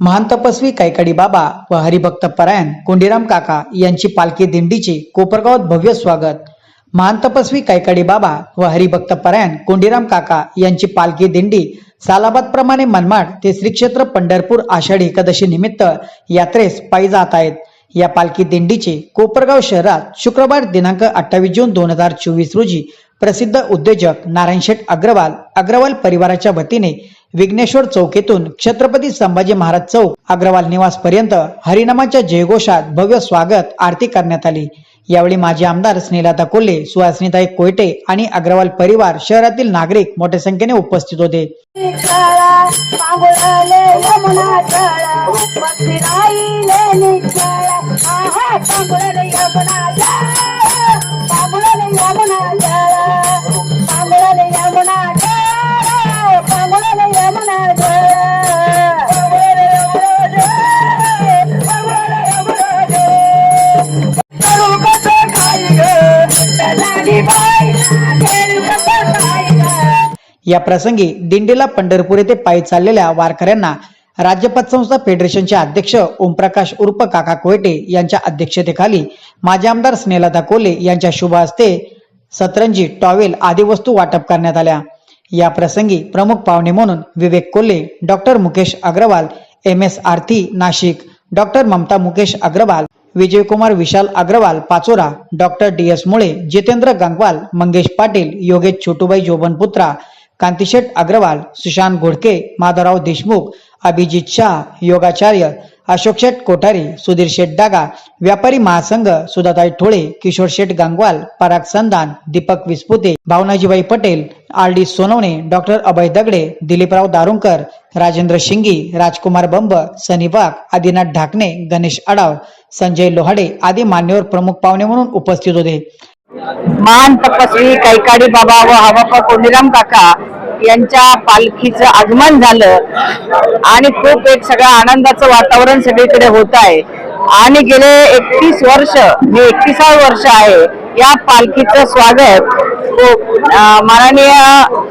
महान तपस्वी कैकाडी बाबा व हरिभक्त परायण कोंडीराम काका यांची पालखी दिंडीचे कोपरगावात भव्य स्वागत. महान तपस्वी कैकाडी बाबा व हरिभक्त परायण कोंडीराम काका यांची पालखी दिंडी सालाबाद प्रमाणे मनमाड ते श्रीक्षेत्र पंढरपूर आषाढी एकादशी निमित्त यात्रेस पायी जात आहेत. या पालखी दिंडीचे कोपरगाव शहरात शुक्रवार दिनांक अठ्ठावीस जून दोन हजार चोवीस रोजी प्रसिद्ध उद्योजक नारायण शेठ अग्रवाल अग्रवाल परिवाराच्या वतीने विघ्नेश्वर चौकेतून छत्रपती संभाजी महाराज चौक अग्रवाल निवास पर्यंत हरिनामाच्या जयघोषात भव्य स्वागत आरती करण्यात आली. यावेळी माजी आमदार स्नेलाता कोल्हे सुहासनीताई कोयटे आणि अग्रवाल परिवार शहरातील नागरिक मोठ्या संख्येने उपस्थित होते. या प्रसंगी दिंडीला पंढरपूर येथे पायी चाललेल्या वारकऱ्यांना राज्यपत संस्था फेडरेशनचे अध्यक्ष ओमप्रकाश उर्फ काका कोयटे यांच्या अध्यक्षतेखाली माजी आमदार स्नेहलता कोले यांच्या शुभ हस्ते सतरंजी टॉवेल आदी वस्तू वाटप करण्यात आल्या. या प्रसंगी प्रमुख पाहुणे म्हणून Vivek Kolhe doctor Mukesh Agrawal M S Aarti Nashik doctor Mamata Mukesh Agrawal Vijaykumar Vishal Agrawal Pachora doctor D S Mule Jitendra Gangwal Mangesh Patil Yogesh छोटूबाई जोबनपुत्रा कांतीशेठ Agarwal Sushant Ghodke Madhavrao Deshmukh Abhijit Shah योगाचार्य Ashok शेठ कोठारी सुधीर शेठ डागा व्यापारी महासंघ Sudhatai Thole Kishore Sheth Gangwal Parag Sandhan Deepak Vispute Bhavanajibai Patel R D Sonawane doctor Abhay Dagade Dilipraov Darunkar Rajendra Shingi Rajkumar Bamb Sunny Wagh Adinath Dhakane Ganesh Adav Sanjay Lohade आदी मान्यवर प्रमुख पाहुणे म्हणून उपस्थित होते. मान तपस्वी कैकाडी बाबा व हवापा कोंडीराम काका यांच्या पालखीचं आगमन झालं. आणि खूप एक सगळं आनंदाचं वातावरण सगळीकडे होत आहे. आणि गेले एकतीस वर्ष म्हणजे हे एकतीसाव वर्ष आहे या पालखीचं स्वागत. हो, माननीय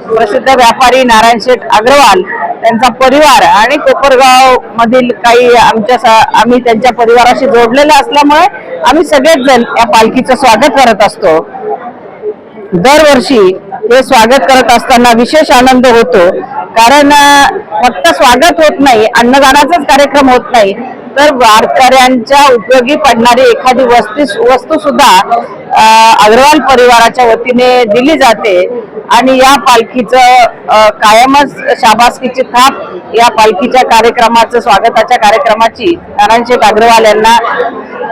प्रसिद्ध व्यापारी नारायण शेठ अग्रवाल त्यांचा परिवार आणि कोपरगाव मधील काही आमच्या आम्ही त्यांच्या परिवाराशी जोडलेले असल्यामुळे आम्ही सगळेच जण या पालखीचं स्वागत करत असतो. दरवर्षी हे स्वागत करत असताना विशेष आनंद होतो. कारण फक्त स्वागत होत नाही अन्नदानाचाच कार्यक्रम होत नाही तर वारकऱ्यांच्या उपयोगी पडणारी एखादी वस्ती वस्तू सुद्धा अग्रवाल परिवाराच्या वतीने दिली जाते. आणि या पालखीचं कायमच शाबासकीची थाप या पालखीच्या कार्यक्रमाचं स्वागताच्या कार्यक्रमाची. नारायणशेठ अग्रवाल यांना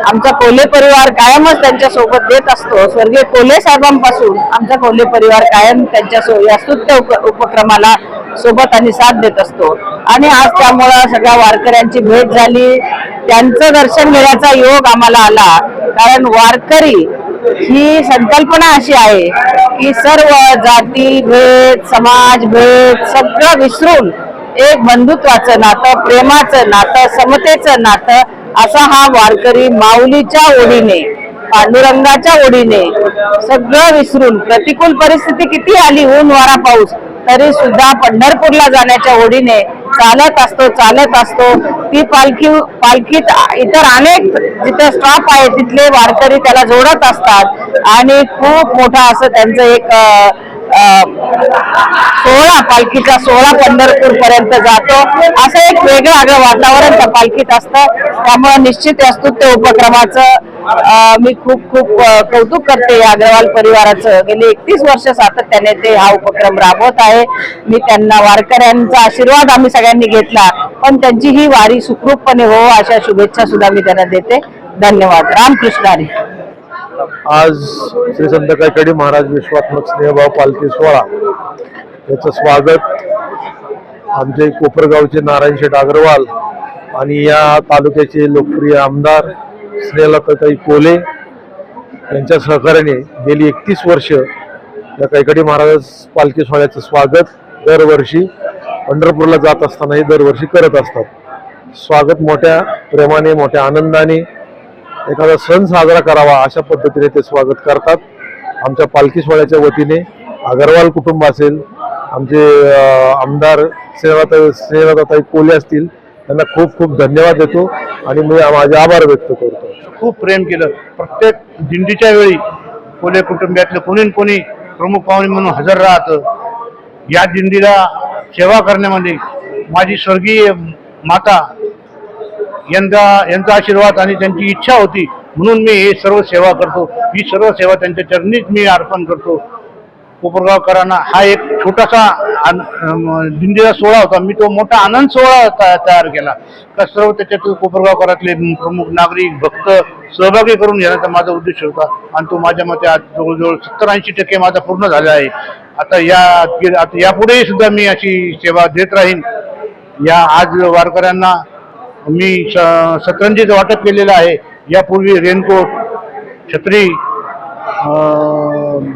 आमचा कोल्हे परिवार कायमच त्यांच्यासोबत देत असतो. स्वर्गीय कोल्हे साहेबांपासून आमचा कोल्हे परिवार कायम त्यांच्या सो या स्तुत्य उप- उपक्रमाला सोबत आणि साथ देत असतो. आणि आज त्यामुळं सगळ्या वारकऱ्यांची भेट झाली. त्यांचं दर्शन घेण्याचा योग आम्हाला आला. कारण वारकरी ही संकल्पना अशी आहे की सर्व जाती भेद समाज भेद सगळं विसरून एक बंधुत्वाचं नातं प्रेमाचं नातं समतेचं नातं असा हा वारकरी माऊलीच्या ओढीने पांडुरंगाच्या ओढीने सगळं विसरून प्रतिकूल परिस्थिती किती आली ऊन वारा पाऊस तरी सुद्धा पंढरपूरला जाण्याच्या ओढीने चालत असतो चालत असतो. ती पालखी पालखीत इतर अनेक जिथे स्टॉप आहे तिथले वारकरी त्याला जोडत असतात. आणि खूप मोठा असं त्यांचं एक सोहळा पालखीचा सोहळा पंढरपूर पर्यंत जातो. असं एक वेगळं आगळं वातावरण त्या पालखीत असतं. त्यामुळे निश्चित या स्तुत्य उपक्रमाचं मी खूप खूप कौतुक करते या अग्रवाल परिवाराचं. गेली एकतीस वर्ष सातत्याने ते हा उपक्रम राबवत आहे. मी त्यांना वारकऱ्यांचा आशीर्वाद आम्ही सगळ्यांनी घेतला. पण त्यांची ही वारी सुखरूपपणे हो अशा शुभेच्छा सुद्धा मी त्यांना देते. धन्यवाद. रामकृष्ण हरी. आज श्री संत कैकडी महाराज विश्वात्मक स्नेहभाव पालखी सोहळा. याचं स्वागत आमचे कोपरगावचे नारायण शेठ अग्रवाल आणि या तालुक्याचे लोकप्रिय आमदार स्नेहलताई कोले यांच्या सहकार्याने गेली एकतीस वर्ष या कैकडी महाराज पालखी सोहळ्याचं स्वागत दरवर्षी पंढरपूरला जात असतानाही दरवर्षी करत असतात. स्वागत मोठ्या प्रेमाने मोठ्या आनंदाने एखादा सण साजरा करावा अशा पद्धतीने ते स्वागत करतात. आमच्या पालखी सोहळ्याच्या वतीने अगरवाल कुटुंब असेल आमचे आमदार स्नेहलता स्नेहलताताई कोले असतील त्यांना खूप खूप धन्यवाद देतो आणि मी माझे आभार व्यक्त करतो. खूप प्रेम केलं. प्रत्येक दिंडीच्या वेळी कोले कुटुंबियातलं कोणी न कोणी प्रमुख पाहुणे म्हणून हजर राहतं. या दिंडीला सेवा करण्यामध्ये माझी स्वर्गीय माता यंदा यांचा आशीर्वाद आणि त्यांची इच्छा होती म्हणून मी हे सर्व सेवा करतो. ही सर्व सेवा त्यांच्या चरणीच मी अर्पण करतो. कोपरगावकरांना हा एक छोटासा आन- दिंडीचा सोहळा होता. मी तो मोठा आनंद सोहळा तयार केला. का सर्व त्याच्यात कोपरगावकरातले प्रमुख नागरिक भक्त सहभागी करून घेण्याचा माझा उद्देश होता. आणि तो माझ्या मते आज जवळजवळ सत्तर ऐंशी टक्के माझा पूर्ण झाला आहे. आता या आता यापुढेही सुद्धा मी अशी सेवा देत राहीन. या आज वारकऱ्यांना मी स- सतरंजीचं वाटप केलेलं आहे. यापूर्वी रेनकोट छत्री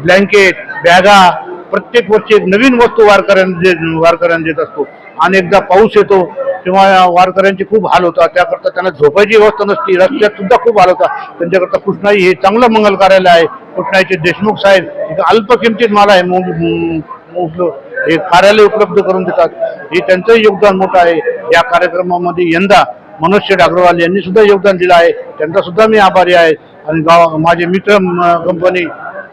ब्लँकेट बॅगा प्रत्येक वर्षी एक नवीन वस्तू वारकऱ्यांना दे- वारकऱ्यांना देत असतो. अनेकदा पाऊस येतो तेव्हा वारकऱ्यांचे खूप हाल होतात त्याकरता त्यांना झोपायची व्यवस्था नसती. रस्त्यात सुद्धा खूप हाल होता. त्यांच्याकरता कृष्णाई हे चांगलं मंगल कार्यालय आहे. कृष्णाईचे देशमुख साहेब एक अल्प किमतीत मला आहे हे कार्यालय उपलब्ध करून देतात. हे त्यांचंही योगदान मोठं आहे. या कार्यक्रमामध्ये यंदा मनुष्य शेठ अग्रवाल यांनी सुद्धा योगदान दिलं आहे. त्यांचा सुद्धा मी आभारी आहे. आणि गाव माझे मित्र कंपनी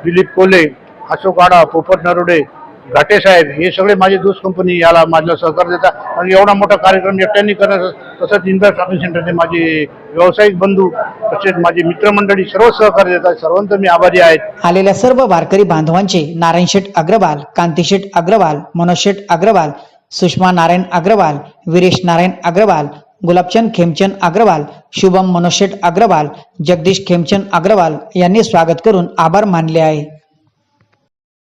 दिलीप कोले अशोक आडा पोपट नरोडे घाटे साहेब हे सगळे माझे दोस्त कंपनी याला माझ्याला सहकार देतात. आणि एवढा मोठा कार्यक्रम एकट्याने करत तसंच इंदिरा शॉपिंग सेंटरचे माझे व्यावसायिक बंधू तसेच माझे मित्रमंडळी सर्व सहकार्य देतात. सर्वांचं मी आभारी आहेत आलेल्या सर्व वारकरी बांधवांचे नारायण शेठ अग्रवाल कांतीशेठ अग्रवाल मनोज शेठ अग्रवाल सुषमा नारायण अग्रवाल विरेश नारायण अग्रवाल गुलाबचंद खेमचंद अग्रवाल शुभम मनोज शेठ अग्रवाल जगदीश खेमचंद अग्रवाल यांनी स्वागत करून आभार मानले आहे.